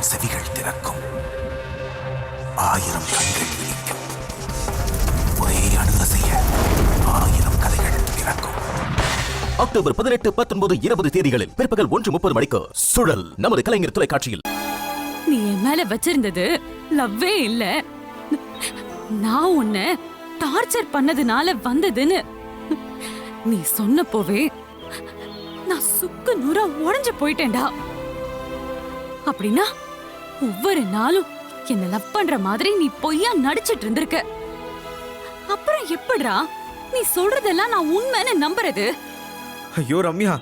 ஆயிரம் செவிகள் திறக்கும் ஆயிரம் கண்கள் விழிக்கும் ஒரே அணுக செய்ய ஆயிரம் கதைகள் பிறக்கும் அக்டோபர் பதினெட்டு பத்தொன்பது இருபது தேதிகளில் பிற்பகல் ஒன்று முப்பது மணிக்கு சுழல் நமது கலைஞர் தொலைக்காட்சியில். நீ என் மேல வச்சிருந்தது லவ்வே இல்ல. நான் உன்னை டார்ச்சர் பண்ணதுனால வந்ததுன்னு நீ சொன்னப்போவே நான் சுக்கு நூறா உடைஞ்சு போயிட்டேன்டா. அப்படின்னா ஒவ்வொரு நாளும் என்ன லவ் பண்ற மாதிரி நீ பொய்யா நடிச்சிட்டு இருந்திருக்க. அப்புறம் எப்படிடா நீ சொல்றதெல்லாம் நான் உண்மைன்னு நம்புறது? ஐயோ ரம்யா.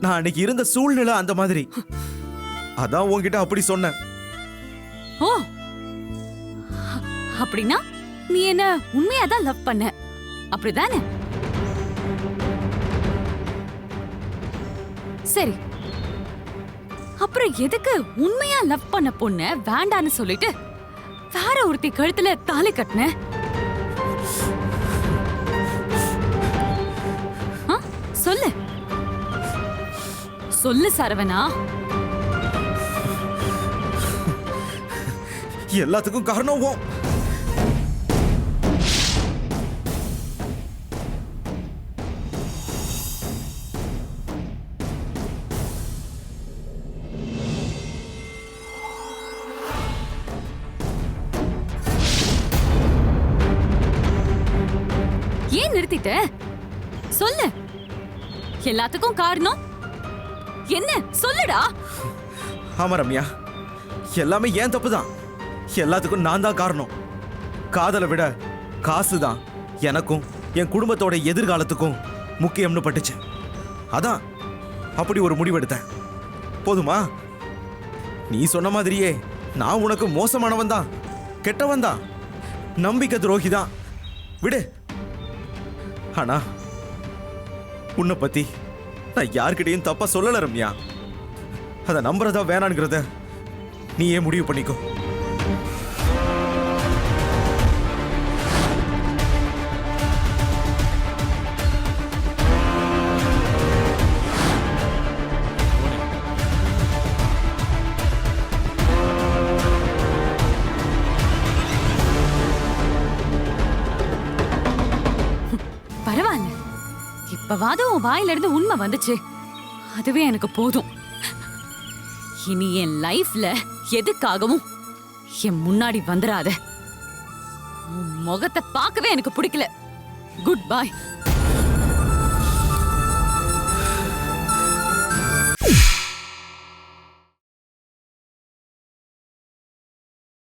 நான் அன்னைக்கு இருந்த சூழ்நிலை அந்த மாதிரி. அதான் உன்கிட்ட அப்படி சொன்னேன். ஓ. அப்படின்னா நீ என்ன உண்மையாதான் லவ் பண்ண? அப்படிதானே? சரி அப்புறம் எதுக்கு உண்மையா லவ் பண்ண பொண்ண வேண்டான்னு சொல்லிட்டு வேற ஒருத்தி கழுத்துல தாலி கட்டின? ஆ, சொல்லு. சொல்லு சரவணா. எல்லாத்துக்கும் காரணம் ஏன் நிறுத்திட்ட? சொல்லு. எல்லாத்துக்கும் காரணம்? என்ன? சொல்லுடா. ஆமா ரம்யா. எல்லாமே ஏன் தப்பு தான் எல்லாத்துக்கும் நான் தான் காரணம். காதலை விட காசு தான் எனக்கும் என் குடும்பத்தோட எதிர்காலத்துக்கும் முக்கியம்னு பட்டுச்சு. அதான் அப்படி ஒரு முடிவெடுத்தேன். போதுமா? நீ சொன்ன மாதிரியே நான் உனக்கு மோசமானவன் தான் கெட்டவன் தான். நம்பிக்கை துரோகி தான். விடு. ஆனா உன்னை பத்தி நான் யார்கிட்டயும் தப்பா சொல்லல ரம்யா. அதை நம்புறதா வேணாங்கிறத நீயே முடிவு பண்ணிக்கோ. பரவாயில்ல. இப்பவாவது உன் வாயில இருந்து உண்மை வந்துச்சு. அதுவே எனக்கு போதும். இனி என் லைஃப்ல எதுக்காகவும் என் முன்னாடி வந்துடாத உன் முகத்தை பார்க்கவே எனக்கு பிடிக்கல. Good bye